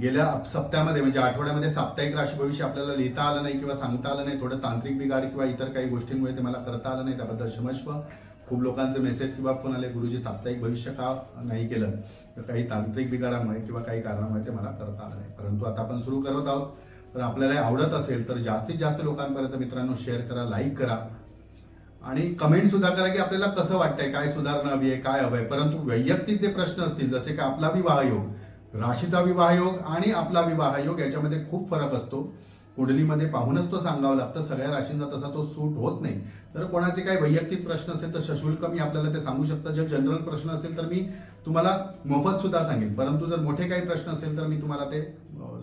गेल्या सप्त्यामध्ये म्हणजे आठवड्यामध्ये साप्ताहिक राशी भविष्य आपल्याला लिहिता आलं नाही किंवा सांगता आलं नाही थोडं तांत्रिक बिघाड किंवा इतर काही गोष्टींमुळे ते मला करता आलं नाही त्याबद्दल क्षमस्व खूप लोकांचे मेसेज किंवा फोन आले गुरुजी साप्ताहिक भविष्य का नाही केलं? तर काही तांत्रिक बिघाडामुळे किंवा काही कारणामुळे ते मला करता आलं नाही. परंतु आता आपण सुरू करत आहोत. तर आपल्याला आवडत असेल तर जास्तीत जास्त लोकांपर्यंत मित्रांनो शेअर करा लाईक करा. आणि कमेंट सुद्धा करा की आपल्याला कसं वाटतंय काय सुधारणा हवी आहे काय हवंय परंतु वैयक्तिक जे प्रश्न असतील जसे की आपला विवाह योग राशीचा विवाह योग आणि आपला विवाह योग याच्यामध्ये खूप फरक असतो. कुंडलीमध्ये पाहूनच तो सांगावं लागतं. सगळ्या राशींचा तसा तो सूट होत नाही. तर कोणाचे काही वैयक्तिक प्रश्न असेल तर सशुल्क मी आपल्याला ते सांगू शकतो. जर जनरल प्रश्न असतील तर मी तुम्हाला मोफत सुद्धा सांगेन. परंतु जर मोठे काही प्रश्न असेल तर मी तुम्हाला ते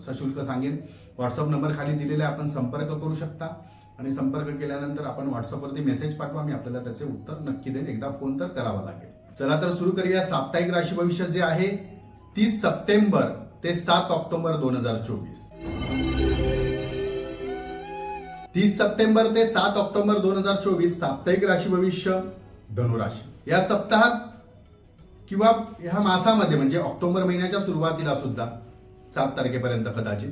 सशुल्क सांगेन. व्हॉट्सअप नंबर खाली दिलेला आहे. आपण संपर्क करू शकता. आणि संपर्क केल्यानंतर आपण व्हॉट्सअपवरती मेसेज पाठवा. मी आपल्याला त्याचे उत्तर नक्की देईन. एकदा फोन तर करावा लागेल. चला तर सुरू करूया. साप्ताहिक राशी भविष्य जे आहे तीस सप्टेंबर ते सात ऑक्टोबर दोन हजार चोवीस. तीस सप्टेंबर ते सात ऑक्टोबर दोन हजार चोवीस साप्ताहिक राशी भविष्य धनुराशी या सप्ताहात किंवा ह्या मासामध्ये म्हणजे ऑक्टोबर महिन्याच्या सुरुवातीला सुद्धा सात तारखेपर्यंत कदाचित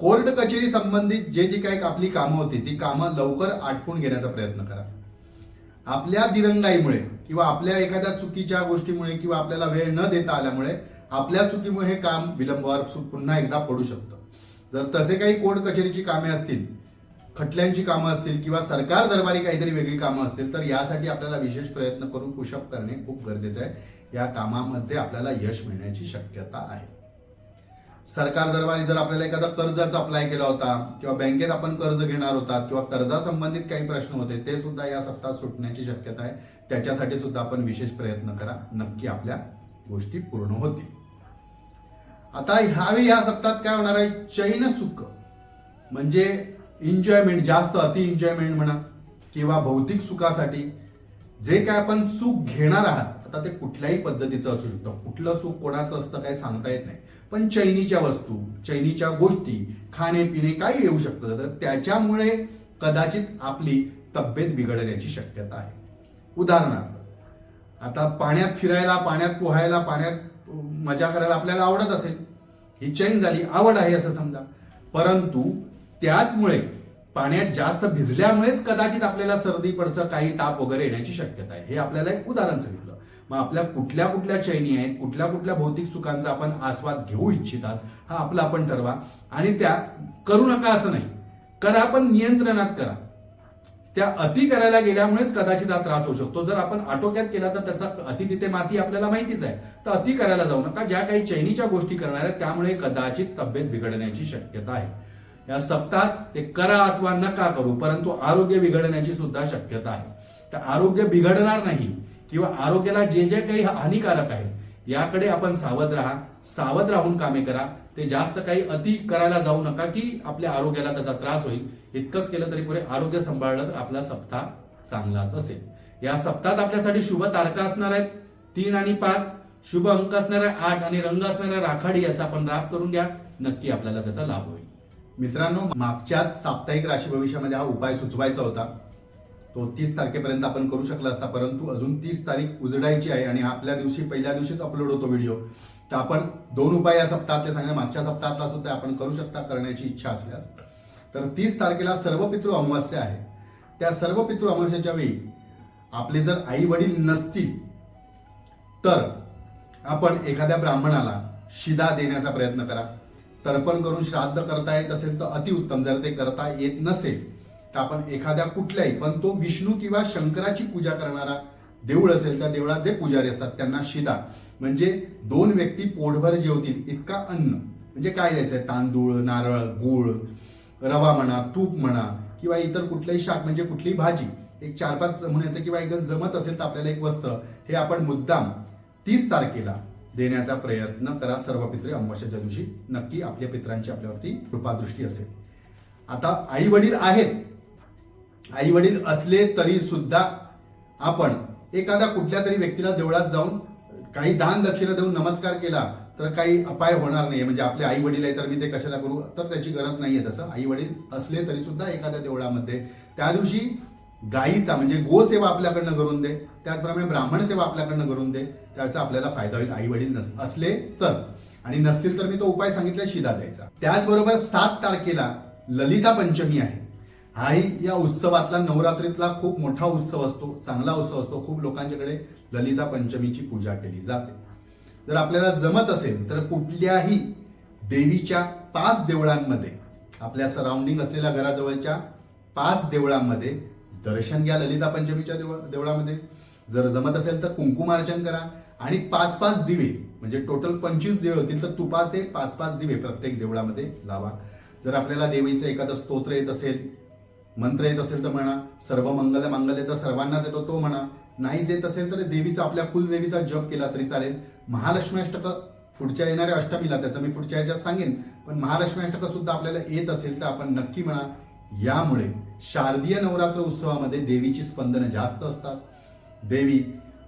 कोर्ट कचेरी संबंधित जे जी काही आपली कामं होती ती कामं लवकर आटपून घेण्याचा प्रयत्न करा. आपल्या दिरंगाईमुळे किंवा आपल्या एखाद्या चुकीच्या गोष्टीमुळे किंवा आपल्याला वेळ न देता आल्यामुळे आपल्या चुकीमुळे हे काम विलंबावर पुन्हा एकदा पडू शकतं. जर तसे काही कोर्ट कचेरीची कामे असतील खटल्यांची कामं असतील किंवा सरकार दरबारी काहीतरी वेगळी कामं असतील तर यासाठी आपल्याला विशेष प्रयत्न करून पुशअप करणे खूप गरजेचं आहे. या कामामध्ये आपल्याला यश मिळण्याची शक्यता आहे. सरकार दरबारी जर आपल्याला एखादा कर्जाचा अप्लाय केला होता किंवा बँकेत आपण कर्ज घेणार होता किंवा कर्जासंबंधित काही प्रश्न होते ते सुद्धा या सप्ताहात सुटण्याची शक्यता आहे. त्याच्यासाठी सुद्धा आपण विशेष प्रयत्न करा. नक्की आपल्या गोष्टी पूर्ण होतील. आता ह्यावेळी ह्या सप्ताहात काय होणार आहे? चैन सुख. म्हणजे एन्जॉयमेंट जास्त अति एन्जॉयमेंट म्हणा किंवा भौतिक सुखासाठी जे काय आपण सुख घेणार आहात आता ते कुठल्याही पद्धतीचं असू शकतं. कुठलं सुख कोणाचं असतं काही सांगता येत नाही. पण चैनीच्या वस्तू चैनीच्या गोष्टी खाणे पिणे काही येऊ शकतं. तर त्याच्यामुळे कदाचित आपली तब्येत बिघडण्याची शक्यता आहे. उदाहरणार्थ आता पाण्यात फिरायला पाण्यात पोहायला पाण्यात मजा करायला आपल्याला आवडत असेल ही चैन झाली आवड आहे असं समजा. परंतु त्याचमुळे पाण्यात जास्त भिजल्यामुळेच कदाचित आपल्याला सर्दी पडचं काही ताप वगैरे येण्याची शक्यता आहे. हे आपल्याला एक उदाहरण सांगितलं. मग आपल्या कुठल्या कुठल्या चैनी आहेत कुठल्या कुठल्या भौतिक सुखांचा आपण आस्वाद घेऊ इच्छितात हा आपला आपण ठरवा. आणि त्या करू नका असं नाही. करा पण नियंत्रणात करा. त्या अति करायला गेल्यामुळेच कदाचित हा त्रास होऊ शकतो. जर आपण आटोक्यात केला तर त्याचा अति तिथे माती आपल्याला माहितीच आहे. तर अति करायला जाऊ नका. ज्या काही चैनीच्या गोष्टी करणार आहेत त्यामुळे कदाचित तब्येत बिघडण्याची शक्यता आहे. या सप्ताहात ते करा अथवा नका करू परंतु आरोग्य बिघडण्याची सुद्धा शक्यता आहे. तर आरोग्य बिघडणार नाही किंवा आरोग्याला जे जे काही हानिकारक आहे याकडे आपण सावध राहा. सावध राहून कामे करा. ते जास्त काही अति करायला जाऊ नका की आपल्या आरोग्याला त्याचा त्रास होईल. इतकंच केलं तरी पुढे आरोग्य सांभाळलं तर आपला सप्ताह चांगलाच असेल. या सप्ताहात आपल्यासाठी शुभ तारखा असणार आहेत. तीन आणि पाच. शुभ अंक असणाऱ्या आठ आणि रंग असणाऱ्या राखाडी याचा आपण राग करून घ्या. नक्की आपल्याला त्याचा लाभ होईल. मित्रांनो मागच्याच साप्ताहिक राशी भविष्यामध्ये हा उपाय सुचवायचा होता. तो तीस तारखेपर्यंत आपण करू शकला असता परंतु अजून तीस तारीख उजडायची आहे आणि आपल्या दिवशी पहिल्या दिवशीच अपलोड होतो व्हिडिओ तर आपण दोन उपाय या सप्ताहातले सांगा मागच्या सप्ताहातला सुद्धा आपण करू शकता करण्याची इच्छा असल्यास. तर तीस तारखेला सर्व पितृ अमावस्या आहे. त्या सर्व पितृ अमावस्याच्या वेळी आपले जर आई वडील नसतील तर आपण एखाद्या ब्राह्मणाला शिदा देण्याचा प्रयत्न करा. तर्पण करून श्राद्ध करता येत असेल तर अतिउत्तम. जर ते करता येत नसेल तर आपण एखाद्या कुठल्याही पण तो विष्णू किंवा शंकराची पूजा करणारा देऊळ असेल त्या देवळात जे पुजारी असतात त्यांना शिदा. म्हणजे दोन व्यक्ती पोटभर जेवतील इतका अन्न. म्हणजे काय द्यायचंय? तांदूळ नारळ गूळ रवा म्हणा तूप म्हणा किंवा इतर कुठलंही शाक म्हणजे कुठलीही भाजी. एक चार पाच नमुन्याचं किंवा एक जमत असेल तर आपल्याला एक वस्त्र. हे आपण मुद्दाम तीस तारखेला देण्याचा प्रयत्न करा. सर्व पित्रे अमावस्याच्या दिवशी नक्की आपल्या पित्रांची आपल्यावरती कृपादृष्टी असेल. आता आई वडील आहेत. आई वडील असले तरी सुद्धा आपण एखाद्या कुठल्या तरी व्यक्तीला देवळात जाऊन काही दान दक्षिणा देऊन नमस्कार केला तर काही अपाय होणार नाही म्हणजे आपले आई वडील आहे तर मी ते कशाला करू? तर त्याची गरज नाहीये तसं. आई वडील असले तरी सुद्धा एखाद्या देवळामध्ये. त्या दिवशी गायीचा म्हणजे गो सेवा आपल्याकडनं करून दे. त्याचप्रमाणे ब्राह्मण सेवा आपल्याकडनं करून दे. त्याचा आपल्याला फायदा होईल. आई वडील नस असले तर. आणि नसतील तर मी तो उपाय सांगितला शिदा द्यायचा. त्याचबरोबर सात तारखेला ललिता पंचमी आहे. हाही या उत्सवातला नवरात्रीतला खूप मोठा उत्सव असतो चांगला उत्सव असतो. खूप लोकांच्याकडे ललिता पंचमीची पूजा केली जाते. जर आपल्याला जमत असेल तर कुठल्याही देवीच्या पाच देवळांमध्ये आपल्या सराउंडिंग असलेल्या घराजवळच्या पाच देवळांमध्ये दर्शन घ्या ललिता पंचमीच्या देवळ देवळामध्ये. जर जमत असेल तर कुंकुमार्चन करा. आणि पाच पाच दिवे म्हणजे टोटल पंचवीस दिवे होतील तर तुपाचे पाच पाच दिवे प्रत्येक देवळामध्ये लावा. जर आपल्याला देवीचं एखादं स्तोत्र येत असेल मंत्र येत असेल तर म्हणा सर्व मंगल मांगल्य तर सर्वांनाच येतो तो म्हणा. नाहीच येत असेल तर देवीचा आपल्या कुलदेवीचा जप केला तरी चालेल. महालक्ष्मी अष्टक पुढच्या येणाऱ्या अष्टमीला त्याचं मी पुढच्या ह्याच्यात सांगेन. पण महालक्ष्मी अष्टक सुद्धा आपल्याला येत असेल तर आपण नक्की म्हणा यामुळे शारदीय नवरात्र उत्सवामध्ये देवीची स्पंदनं जास्त असतात. देवी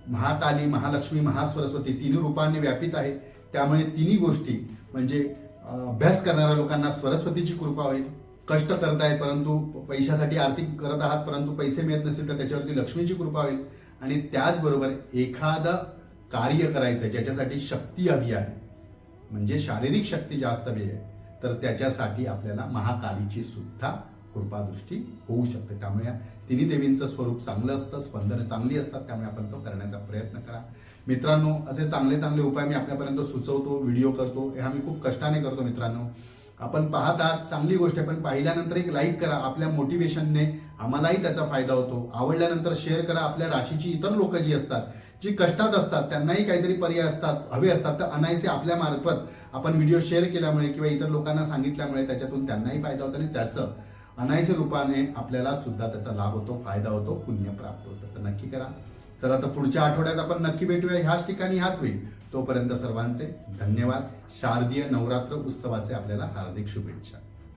महाकाली महालक्ष्मी महासरस्वती तिन्ही रूपांनी व्यापित आहे. त्यामुळे तिन्ही गोष्टी म्हणजे अभ्यास करणाऱ्या लोकांना सरस्वतीची कृपा होईल. कष्ट करतायत परंतु पैशासाठी आर्थिक करत आहात परंतु पैसे मिळत नसेल तर त्याच्यावरती लक्ष्मीची कृपा होईल. आणि त्याचबरोबर एखादं कार्य करायचं ज्याच्यासाठी शक्ती हवी आहे म्हणजे शारीरिक शक्ती जास्त हवी आहे तर त्याच्यासाठी आपल्याला महाकालीची सुद्धा कृपादृष्टी होऊ शकते. त्यामुळे तिन्ही देवींचं स्वरूप चांगलं असतं स्पंदनं चांगली असतात त्यामुळे आपण तो करण्याचा प्रयत्न करा. मित्रांनो असे चांगले चांगले उपाय मी आपल्यापर्यंत सुचवतो व्हिडिओ करतो. हे आम्ही खूप कष्टाने करतो मित्रांनो. आपण पाहत आहात चांगली गोष्ट आहे पण पाहिल्यानंतर एक लाईक करा आपल्या मोटिवेशनने आम्हालाही त्याचा फायदा होतो. आवडल्यानंतर शेअर करा आपल्या राशीची इतर लोक जी असतात जी कष्टात असतात त्यांनाही काहीतरी पर्याय असतात हवे असतात तर अनायसे आपल्या मार्फत आपण व्हिडिओ शेअर केल्यामुळे किंवा इतर लोकांना सांगितल्यामुळे त्याच्यातून त्यांनाही फायदा होतो आणि त्याचं अनायसे रूपाने आपल्याला सुद्धा त्याचा लाभ होतो फायदा होतो पुण्य प्राप्त होतं. तर नक्की करा. चला तर पुढच्या आठवड्यात आपण नक्की भेटूया. ह्याच ठिकाणी ह्याच वेळी. तोपर्यंत सर्वांचे धन्यवाद. शारदीय नवरात्र उत्सवाचे आपल्याला हार्दिक शुभेच्छा.